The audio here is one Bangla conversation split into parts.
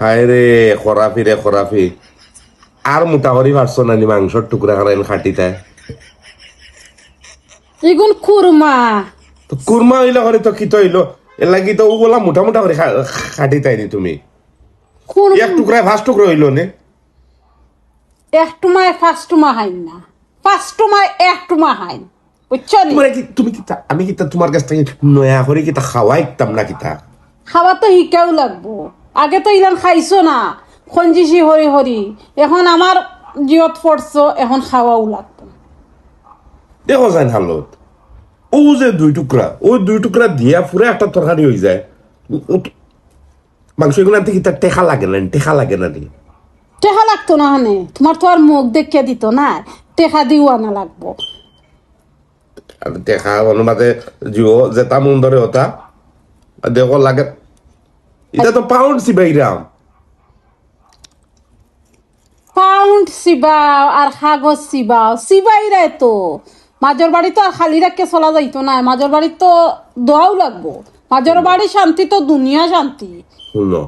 হায় রে খরাফি রে খরাফি। আর মোটা করি পারছ নানি মাংসর টুকরা হারাইন খাটিতায় এগুন খুরমা তো কুরমা হইলে করে তো কি তো হইল এর লাগি তো ওগুলা মোটা মোটা করে খা- খাটিতাই নি তুমি। এক টুকরা ফার্স্ট টুকরা হইল নে। একটুমায় ফার্স্টুমা হাইন না। ফার্স্টুমায় একটুমা হাইন। বুঝছ নি? তোমার কি তুমি কি তা- আমি কি তা তোমার কাছ থেকে নয়া করে কি তা খাওয়াই ইতাম না কি তা? খাওয়া তো শিকাও লাগবো। আগে তো ইলান খাইছো না খঞ্জিসি হরি হরি। এখন আমার জিয়ত পড়ছো এখন খাওয়াও লাগতো দেখো যায় হালত ও যে দুই টুকরা ওই দুই টুকরা দিয়া পুরো একটা তরকারি হয়ে যায়। মাংস এগুলো কি তার টেকা লাগে না টেকা লাগে না নি টেহা লাগতো না হানে? তোমার তো আর মুখ দেখিয়ে দিত না টেহা দিও আনা লাগবো। টেকা অনুবাদে জিও যেটা মন ধরে ওটা দেখো লাগে এটা তো পাউন্ড সিবাইরাম পাউন্ড সিবাও আর কাগজ সিবাও সিবাই রে তো। মাজর বাড়ি তো আর খালি রাখকে চলা যাইতো না মাজর বাড়ি তো দোয়াও লাগবো। মাজর বাড়ি শান্তি তো দুনিয়া শান্তি। শুনো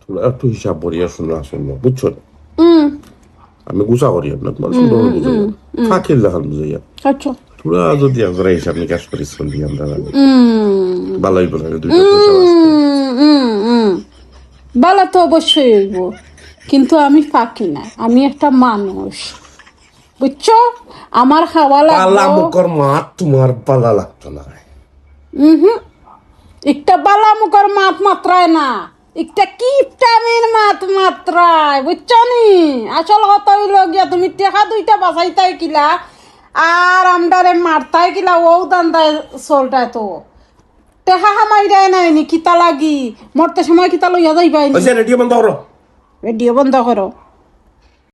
তোমরা একটু হিসাব করিয়া শুনো শুনো বুঝছ? না? আমি গুছা করি না তোমার সুন্দর বুঝাইয়া ফাঁকির দেখান বুঝাইয়া। আচ্ছা। তোরা যদি আমরা হিসাব নিকাশ করি চলি আমরা ভালোই বলে দুইটা পয়সা বাঁচবে। হুম, হুম, হুম। বালা তো অবশ্যই হইব। কিন্তু আমি ফাঁকি না আমি একটা মানুষ। বুঝছ? আমার খাওয়া মুখর মাত তোমার পালা লাগতো না। একটা বালা মুখর মাত মাত্রায় না। একটা কিপটামিন মাত মাত্রায় বুঝছ নি? আসল কথা হইল গিয়া তুমি টেকা দুইটা বাঁচাইতাই কিলা আর আমদারে মারতাই কিলা ও দান্দায় চলটায় তো। টেকা হামাই দেয় নাই নি কিতা লাগি? মরতে সময় কিতা লইয়া যাইবাই রেডিও বন্ধ করো। রেডিও বন্ধ করো।